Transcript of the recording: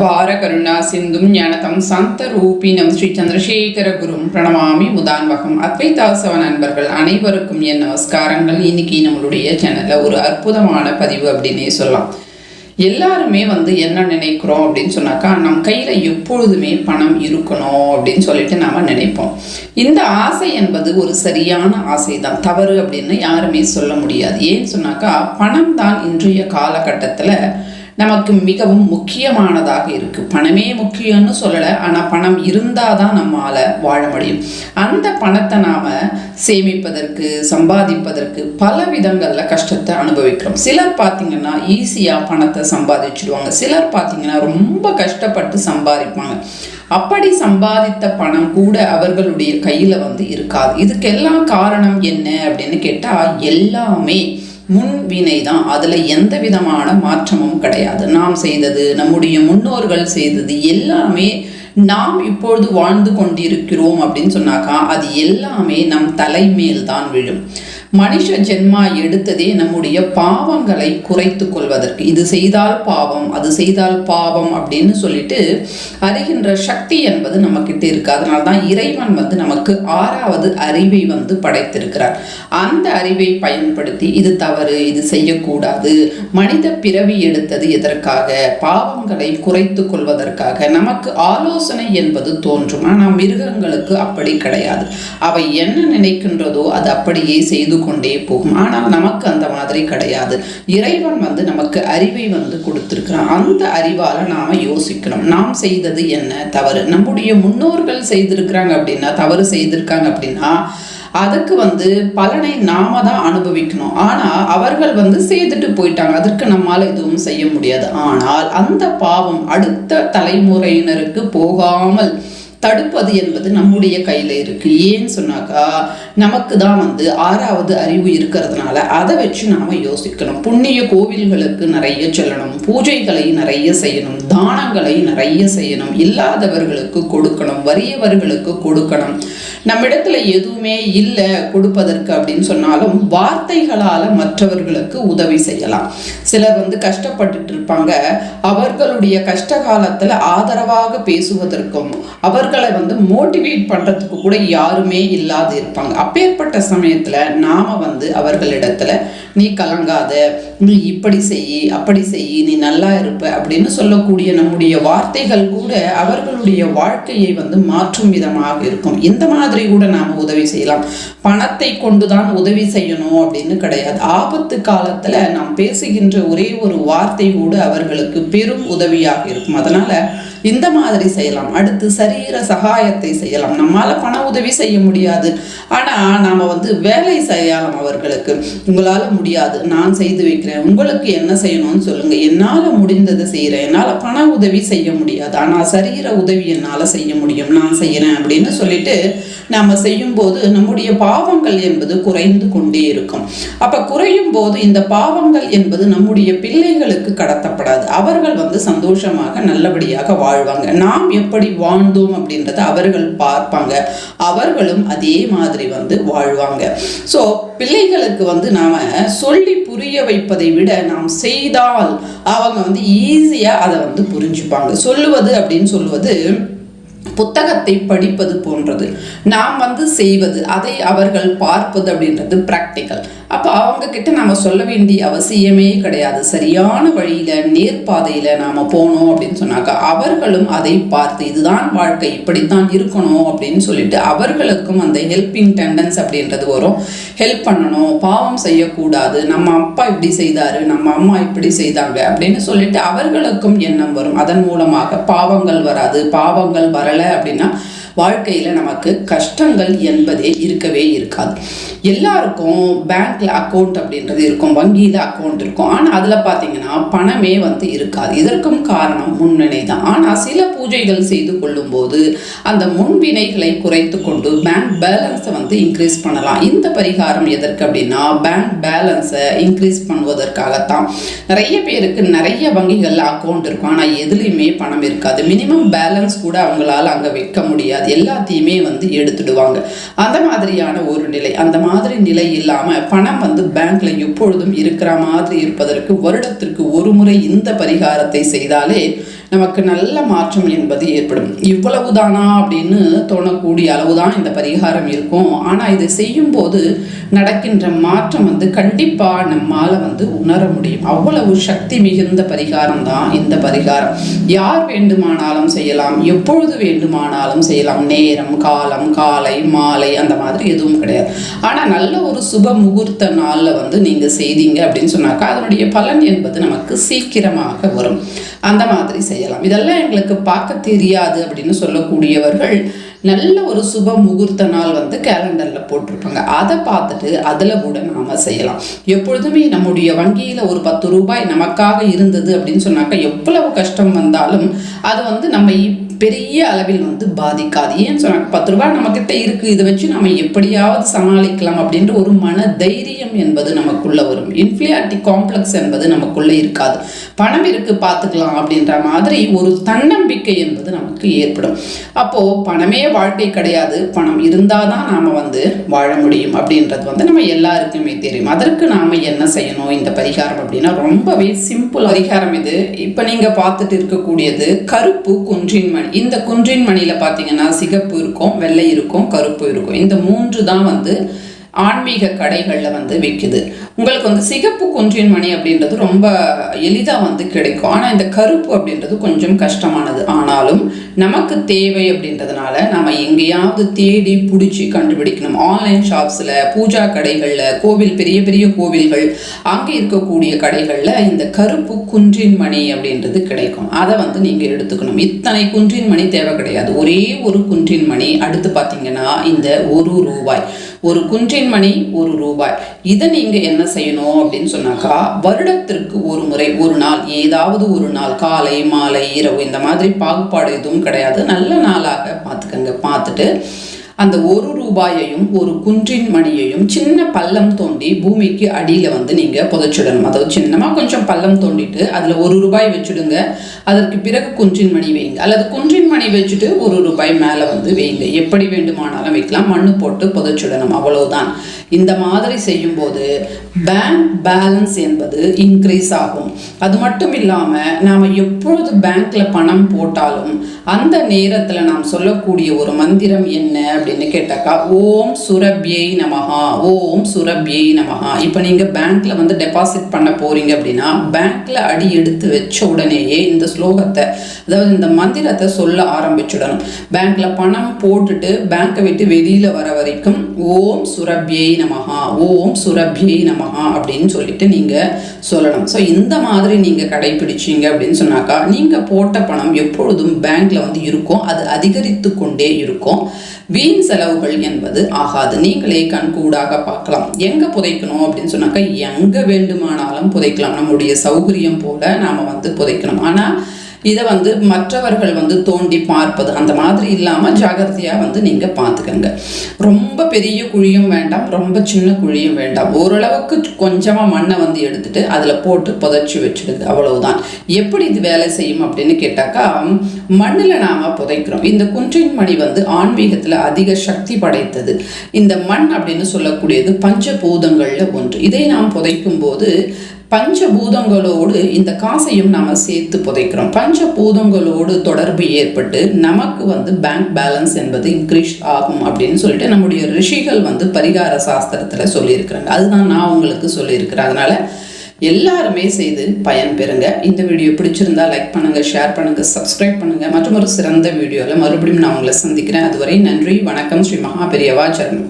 அபார கருணா சிந்தும் ஞானதம் சந்த ரூபினம் ஸ்ரீ சந்திரசேகர குரும் பிரணமாமி முதான்வகம். அத்வைதாசவ நண்பர்கள் அனைவருக்கும் என் நமஸ்காரங்கள். இன்னைக்கு நம்மளுடைய சேனலில் ஒரு அற்புதமான பதிவு அப்படின்னே சொல்லலாம். எல்லாருமே வந்து என்ன நினைக்கிறோம் அப்படின்னு சொன்னாக்கா நம் கையில் எப்பொழுதுமே பணம் இருக்கணும் அப்படின்னு சொல்லிட்டு நாம் நினைப்போம். இந்த ஆசை என்பது ஒரு சரியான ஆசை தான் தவறு அப்படின்னு யாருமே சொல்ல முடியாது. ஏன்னு சொன்னாக்கா பணம் தான் இன்றைய காலகட்டத்தில் நமக்கு மிகவும் முக்கியமானதாக இருக்கு. பணமே முக்கியம்னு சொல்லலை. ஆனால் பணம் இருந்தால் தான் நம்மால வாழ முடியும். அந்த பணத்தை நாம சேமிப்பதற்கு சம்பாதிப்பதற்கு பல விதங்களில் கஷ்டத்தை அனுபவிக்கிறோம். சிலர் பார்த்தீங்கன்னா ஈஸியாக பணத்தை சம்பாதிச்சிடுவாங்க. சிலர் பார்த்தீங்கன்னா ரொம்ப கஷ்டப்பட்டு சம்பாதிப்பாங்க. அப்படி சம்பாதித்த பணம் கூட அவர்களுடைய கையில் வந்து இருக்காது. இதுக்கெல்லாம் காரணம் என்ன அப்படின்னு கேட்டால் எல்லாமே முன்வினை தான் அதில் எந்த விதமான மாற்றமும் கிடையாது. நாம் செய்தது நம்முடைய முன்னோர்கள் செய்தது எல்லாமே நாம் இப்பொழுது வாழ்ந்து கொண்டிருக்கிறோம் அப்படின்னு சொன்னாக்கா அது எல்லாமே நம் தலைமேல் தான் விழும். மனுஷ ஜென்மா எடுத்ததே நம்முடைய பாவங்களை குறைத்து கொள்வதற்கு. இது செய்தால் பாவம் அது செய்தால் பாவம் அப்படின்னு சொல்லிட்டு அறிகின்ற சக்தி என்பது நம்மக்கிட்ட இருக்கு. அதனால தான் இறைவன் வந்து நமக்கு ஆறாவது அறிவை வந்து படைத்திருக்கிறார். அந்த அறிவை பயன்படுத்தி இது தவறு இது செய்யக்கூடாது. மனித பிறவி எடுத்தது எதற்காக? பாவங்களை குறைத்து கொள்வதற்காக. நமக்கு ஆலோசனை என்பது தோன்றும். ஆனால் மிருகங்களுக்கு அப்படி கிடையாது. அவை என்ன நினைக்கின்றதோ அது அப்படியே செய்து கொண்டே போகும். ஆனால் நமக்கு அந்த மாதிரி கிடையாது. இறைவன் வந்து நமக்கு அறிவை வந்து கொடுத்துருக்குறான். அந்த அறிவால் நாம் யோசிக்கணும். நாம் செய்தது என்ன? தவறு. நம்முடைய முன்னோர்கள் செய்திருக்கிறாங்க அப்படின்னா தவறு செய்திருக்காங்க அப்படின்னா அதுக்கு வந்து பலனை நாம தான் அனுபவிக்கணும். ஆனால் அவர்கள் வந்து செய்துட்டு போயிட்டாங்க. அதற்கு நம்மால் எதுவும் செய்ய முடியாது. ஆனால் அந்த பாவம் அடுத்த தலைமுறையினருக்கு போகாமல் தடுப்பது என்பது நம்முடைய கையில் இருக்கு. ஏன்னு சொன்னாக்கா நமக்கு தான் வந்து ஆறாவது அறிவு இருக்கிறதுனால அதை வச்சு நாம் யோசிக்கணும். புண்ணிய கோவில்களுக்கு நிறைய செல்லணும். பூஜைகளை நிறைய செய்யணும். தானங்களை நிறைய செய்யணும். இல்லாதவர்களுக்கு கொடுக்கணும். வறியவர்களுக்கு கொடுக்கணும். நம்மிடத்துல எதுவுமே இல்லை கொடுப்பதற்கு அப்படின்னு சொன்னாலும் வார்த்தைகளால் மற்றவர்களுக்கு உதவி செய்யலாம். சிலர் வந்து கஷ்டப்பட்டுட்டு இருப்பாங்க. அவர்களுடைய கஷ்ட காலத்தில் ஆதரவாக பேசுவதற்கும் அவர் அவர்களை வந்து மோட்டிவேட் பண்ணுறதுக்கு கூட யாருமே இல்லாது இருப்பாங்க. அப்பேற்பட்ட சமயத்தில் நாம வந்து அவர்களிடத்துல நீ கலங்காத நீ இப்படி செய் அப்படி செய் நீ நல்லா இருப்ப அப்படின்னு சொல்லக்கூடிய நம்முடைய வார்த்தைகள் கூட அவர்களுடைய வாழ்க்கையை வந்து மாற்றும் விதமாக இருக்கும். இந்த மாதிரி கூட நாம் உதவி செய்யலாம். பணத்தை கொண்டு தான் உதவி செய்யணும் அப்படின்னு கிடையாது. ஆபத்து காலத்தில் நாம் பேசுகின்ற ஒரே ஒரு வார்த்தை கூட அவர்களுக்கு பெரும் உதவியாக இருக்கும். அதனால் இந்த மாதிரி செய்யலாம். அடுத்து சரீர சகாயத்தை செய்யலாம். நம்மால பண உதவி செய்ய முடியாது. ஆனா நாம வந்து வேலை செய்யலாம் அவர்களுக்கு. உங்களால முடியாது. நான் செய்து வைக்கிறேன். உங்களுக்கு என்ன செய்யணும்னு சொல்லுங்க. என்னால முடிந்ததை செய்யறேன் என்னால பண உதவி செய்ய முடியாது. ஆனா சரீர உதவி என்னால செய்ய முடியும். நான் செய்யறேன் அப்படின்னு சொல்லிட்டு நாம செய்யும் போது நம்முடைய பாவங்கள் என்பது குறைந்து கொண்டே இருக்கும். அப்ப குறையும் போது இந்த பாவங்கள் என்பது நம்முடைய பிள்ளைகளுக்கு கடத்தப்படாது. அவர்கள் வந்து சந்தோஷமாக நல்லபடியாக வாழ்வாங்க. நாம் எப்படி வாழ்ந்தோம் அப்படின்றத அவர்கள் பார்ப்பாங்க. அவர்களும் அதே மாதிரி வந்து வாழ்வாங்க. ஸோ பிள்ளைகளுக்கு வந்து நாம் சொல்லி புரிய வைப்பதை விட நாம் செய்தால் அவங்க வந்து ஈஸியாக அதை வந்து புரிஞ்சுப்பாங்க. சொல்லுவது அப்படின்னு சொல்லுவது புத்தகத்தை படிப்பது போன்றது. நாம் வந்து செய்வது அதை அவர்கள் பார்ப்பது அப்படின்றது ப்ராக்டிக்கல் அப்போ அவங்க கிட்ட நம்ம சொல்ல வேண்டிய அவசியமே கிடையாது. சரியான வழியில் நேர்பாதையில் நாம் போனோம் அப்படின்னு சொன்னாக்கா அவர்களும் அதை பார்த்து இதுதான் வாழ்க்கை இப்படித்தான் இருக்கணும் அப்படின்னு சொல்லிட்டு அவர்களுக்கும் அந்த ஹெல்பிங் டெண்டன்ஸ் அப்படின்றது வரும். ஹெல்ப் பண்ணணும் பாவம் செய்யக்கூடாது நம்ம அப்பா இப்படி செய்தாரு நம்ம அம்மா இப்படி செய்தாங்க அப்படின்னு சொல்லிட்டு அவர்களுக்கும் எண்ணம் வரும். அதன் மூலமாக பாவங்கள் வராது. பாவங்கள் வரலை அப்படின்னா வாழ்க்கையில் நமக்கு கஷ்டங்கள் என்பதே இருக்கவே இருக்காது. எல்லாருக்கும் பேங்க்ல அக்கௌண்ட் அப்படின்றது இருக்கும் வங்கியில் அக்கௌண்ட் இருக்கும். ஆனால் அதில் பார்த்தீங்கன்னா பணமே வந்து இருக்காது. இதற்கும் காரணம் முன்வினை தான். ஆனால் சில பூஜைகள் செய்து கொள்ளும்போது அந்த முன்வினைகளை குறைத்து கொண்டு பேங்க் பேலன்ஸை வந்து இன்க்ரீஸ் பண்ணலாம். இந்த பரிகாரம் எதற்கு அப்படின்னா பேங்க் பேலன்ஸை இன்க்ரீஸ் பண்ணுவதற்காகத்தான். நிறைய பேருக்கு நிறைய வங்கிகளில் அக்கௌண்ட் இருக்கும். ஆனால் எதுலேயுமே பணம் இருக்காது. மினிமம் பேலன்ஸ் கூட அவங்களால அங்கே வைக்க முடியாது. எல்லாத்தையுமே வந்து எடுத்துடுவாங்க. அந்த மாதிரியான ஒரு நிலை அந்த மாதிரி நிலை இல்லாமல் பணம் வந்து பேங்க்ல எப்பொழுதும் இருக்கிற மாதிரி இருப்பதற்கு வருடத்திற்கு ஒரு முறை இந்த பரிகாரத்தை செய்தாலே நமக்கு நல்ல மாற்றம் என்பது ஏற்படும். இவ்வளவுதானா அப்படின்னு தோணக்கூடிய அளவுதான் இந்த பரிகாரம் இருக்கும். ஆனால் இதை செய்யும்போது நடக்கின்ற மாற்றம் வந்து கண்டிப்பாக நம்மால் வந்து உணர முடியும். அவ்வளவு சக்தி மிகுந்த பரிகாரம் தான் இந்த பரிகாரம். யார் வேண்டுமானாலும் செய்யலாம். எப்பொழுது வேண்டுமானாலும் செய்யலாம். நேரம் காலம் காலை மாலை அந்த மாதிரி எதுவும் கிடையாது. ஆனால் நல்ல ஒரு சுப முகூர்த்த நாளில் வந்து நீங்கள் செய்தீங்க அப்படின்னு சொன்னாக்கா அதனுடைய பலன் என்பது நமக்கு சீக்கிரமாக வரும். அந்த மாதிரி செய்யலாம். இதெல்லாம் எங்களுக்கு பார்க்க தெரியாது அப்படின்னு சொல்லக்கூடியவர்கள் நல்ல ஒரு சுப முகூர்த்த நாள் வந்து கேலண்டரில் போட்டிருப்பாங்க. அதை பார்த்துட்டு அதில் கூட நாம் செய்யலாம். எப்பொழுதுமே நம்முடைய வங்கியில் ஒரு பத்து ரூபாய் நமக்காக இருந்தது அப்படின்னு சொன்னாக்கா எவ்வளவு கஷ்டம் வந்தாலும் அது வந்து நம்ம பெரிய அளவில் வந்து பாதிக்காது. ஏன்னு சொன்னாங்க பத்து ரூபாய் நம்மக்கிட்ட இருக்குது இதை வச்சு நம்ம எப்படியாவது சமாளிக்கலாம் அப்படின்ற ஒரு மன தைரியம் என்பது நமக்குள்ளே வரும். இன்ஃபிளியாரிட்டி காம்ப்ளெக்ஸ் என்பது நமக்குள்ளே இருக்காது. பணம் இருக்கு பார்த்துக்கலாம் அப்படின்ற மாதிரி ஒரு தன்னம்பிக்கை என்பது நமக்கு ஏற்படும். அப்போது பணமே வாழ்க்கை கிடையாது. பணம் இருந்தால் தான் நாம் வந்து வாழ முடியும் அப்படின்றது வந்து நம்ம எல்லாருக்குமே தெரியும். அதற்கு நாம் என்ன செய்யணும்? இந்த பரிகாரம் அப்படின்னா ரொம்பவே சிம்பிள் பரிகாரம் இது. இப்போ நீங்கள் பார்த்துட்டு இருக்கக்கூடியது கருப்பு குன்றின் மணி. இந்த குன்றின் மணியில் பார்த்தீங்கன்னா சிகப்பு இருக்கும் வெள்ளை இருக்கும் கருப்பு இருக்கும். இந்த மூன்று தான் வந்து ஆன்மீக கடைகளில் வந்து விற்குது உங்களுக்கு வந்து சிகப்பு குன்றின் மணி அப்படின்றது ரொம்ப எளிதாக வந்து கிடைக்கும். ஆனால் இந்த கருப்பு அப்படின்றது கொஞ்சம் கஷ்டமானது. ஆனாலும் நமக்கு தேவை அப்படின்றதுனால நம்ம எங்கேயாவது தேடி பிடிச்சி கண்டுபிடிக்கணும். ஆன்லைன் ஷாப்ஸில் பூஜா கடைகளில் கோவில் பெரிய பெரிய கோவில்கள் அங்கே இருக்கக்கூடிய கடைகளில் இந்த கருப்பு குன்றின் மணி அப்படின்றது கிடைக்கும். அதை வந்து நீங்கள் எடுத்துக்கணும். இத்தனை குன்றின் மணி தேவை கிடையாது. ஒரே ஒரு குன்றின் மணி. அடுத்து பார்த்தீங்கன்னா இந்த ஒரு ரூபாய். ஒரு குன்றின் மணி ஒரு ரூபாய். இதை நீங்கள் என்ன செய்யணும் அப்படின்னு சொன்னாக்கா வருடத்திற்கு ஒரு முறை ஒரு நாள் ஏதாவது ஒரு நாள் காலை மாலை இரவு இந்த மாதிரி பாகுபாடு எதுவும் கிடையாது. நல்ல நாளாக பார்த்துக்கங்க. பார்த்துட்டு அந்த ஒரு ரூபாயையும் ஒரு குன்றின் மணியையும் சின்ன பள்ளம் தோண்டி பூமிக்கு அடியில் வந்து நீங்கள் புதைச்சிடணும். அதாவது சின்னமாக கொஞ்சம் பள்ளம் தோண்டிட்டு அதில் ஒரு ரூபாய் வச்சுடுங்க. அதற்கு பிறகு குன்றின் மணி வைங்க. அல்லது குன்றின் மணி வச்சுட்டு ஒரு ரூபாய் மேலே வந்து வைங்க. எப்படி வேண்டுமானாலும் வைக்கலாம். மண்ணு போட்டு புதைச்சிடணும். அவ்வளவுதான். இந்த மாதிரி செய்யும்போது பேங்க் பேலன்ஸ் என்பது இன்க்ரீஸ் ஆகும். அது மட்டும் இல்லாமல் நாம் எப்பொழுது பேங்க்கில் பணம் போட்டாலும் அந்த நேரத்தில் நாம் சொல்லக்கூடிய ஒரு மந்திரம் என்ன அப்படி அப்படின்னு கேட்டாக்கா ஓம் சுரபியை நமஹா ஓம் சுரபியை நமஹா. இப்போ நீங்கள் பேங்க்கில் வந்து டெபாசிட் பண்ண போகிறீங்க அப்படின்னா பேங்க்கில் அடி எடுத்து வச்ச உடனேயே இந்த ஸ்லோகத்தை அதாவது இந்த மந்திரத்தை சொல்ல ஆரம்பிச்சுடணும். பேங்க்கில் பணம் போட்டுட்டு பேங்க்கை விட்டு வெளியில் வர வரைக்கும் ஓம் சுரபியை நமஹா ஓம் சுரபியை நமஹா அப்படின்னு சொல்லிட்டு நீங்கள் சொல்லணும். ஸோ இந்த மாதிரி நீங்கள் கடைபிடிச்சிங்க அப்படின்னு சொன்னாக்கா நீங்கள் போட்ட பணம் எப்பொழுதும் பேங்க்கில் வந்து இருக்கும். அது அதிகரித்து கொண்டே இருக்கும். வீண் செலவுகள் என்பது ஆகாது. நீங்களே கண்கூடாக பார்க்கலாம். எங்கே புதைக்கணும் அப்படின்னு சொன்னாக்கா எங்கே வேண்டுமானாலும் புதைக்கலாம். நம்முடைய சௌகரியம் போல நாம் வந்து புதைக்கணும். ஆனால் இதை வந்து மற்றவர்கள் வந்து தோண்டி பார்ப்பது. அந்த மாதிரி இல்லாமல் ஜாகிரதையாக வந்து நீங்கள் பார்த்துக்கங்க. ரொம்ப பெரிய குழியும் வேண்டாம் ரொம்ப சின்ன குழியும் வேண்டாம். ஓரளவுக்கு கொஞ்சமாக மண்ணை வந்து எடுத்துட்டு அதில் போட்டு புதைச்சி வச்சுடுது அவ்வளவுதான். எப்படி இது வேலை செய்யும் அப்படின்னு கேட்டாக்கா மண்ணில் நாம் புதைக்கிறோம். இந்த குன்றின் மணி வந்து ஆன்மீகத்தில் அதிக சக்தி படைத்தது. இந்த மண் அப்படின்னு சொல்லக்கூடியது பஞ்சபூதங்களில் ஒன்று. இதை நாம் புதைக்கும் போது பஞ்சபூதங்களோடு இந்த காசையும் நாம் சேர்த்து புதைக்கிறோம். பஞ்சபூதங்களோடு தொடர்பு ஏற்பட்டு நமக்கு வந்து பேங்க் பேலன்ஸ் என்பது இன்க்ரீஸ் ஆகும் அப்படின்னு சொல்லிட்டு நம்முடைய ரிஷிகள் வந்து பரிகார சாஸ்திரத்தில் சொல்லியிருக்கிறாங்க. அதுதான் நான் உங்களுக்கு சொல்லியிருக்கிறேன். அதனால் எல்லாருமே செய்து பயன் பெறுங்க. இந்த வீடியோ பிடிச்சிருந்தா லைக் பண்ணுங்கள் ஷேர் பண்ணுங்கள் சப்ஸ்கிரைப் பண்ணுங்கள் மற்றும் ஒரு சிறந்த வீடியோவில் மறுபடியும் நான் உங்களை சந்திக்கிறேன். அதுவரை நன்றி வணக்கம். ஸ்ரீ மகாபெரியவா சரணம்